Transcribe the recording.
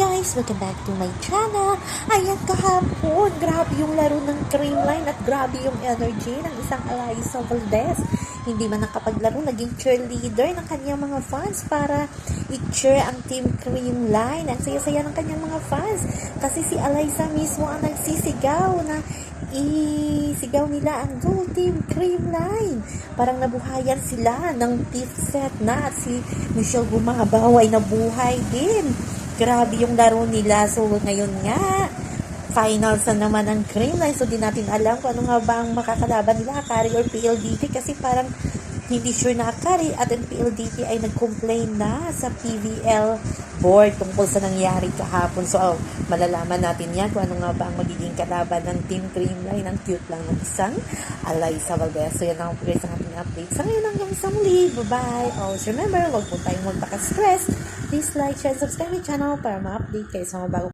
guys! Welcome back to my channel. Ayan kahapon, grabe yung laro ng Creamline at grabe yung energy ng isang Eliza Valdez. Hindi man nakapaglaro, naging cheerleader ng kanyang mga fans para i-cheer ang Team Creamline. Ang saya-saya ng kanyang mga fans kasi si Eliza mismo ang nagsisigaw na isigaw nila ang Go Team Creamline. Parang nabuhayan sila ng fifth set na at si Michelle Gumabaw ay nabuhay din. Grabe yung laro nila. So, ngayon nga, finals na naman ang Creamline. So, di natin alam kung ano nga ba ang makakalaban nila, Akari or PLDT kasi parang hindi sure na Akari at ang PLDT ay nag-complain na sa PVL board tungkol sa nangyari kahapon. So, oh, malalaman natin yan kung ano nga ba ang magiging kalaban ng Team Creamline. Ang cute lang ng isang Alaysa Valdez. So, yan ang guys ang ating update. Sa ngayon hanggang sa muli. Bye-bye. Always remember, huwag po tayong magpaka-stress. Please like, share, and subscribe my channel para ma-update kayo sa mga bago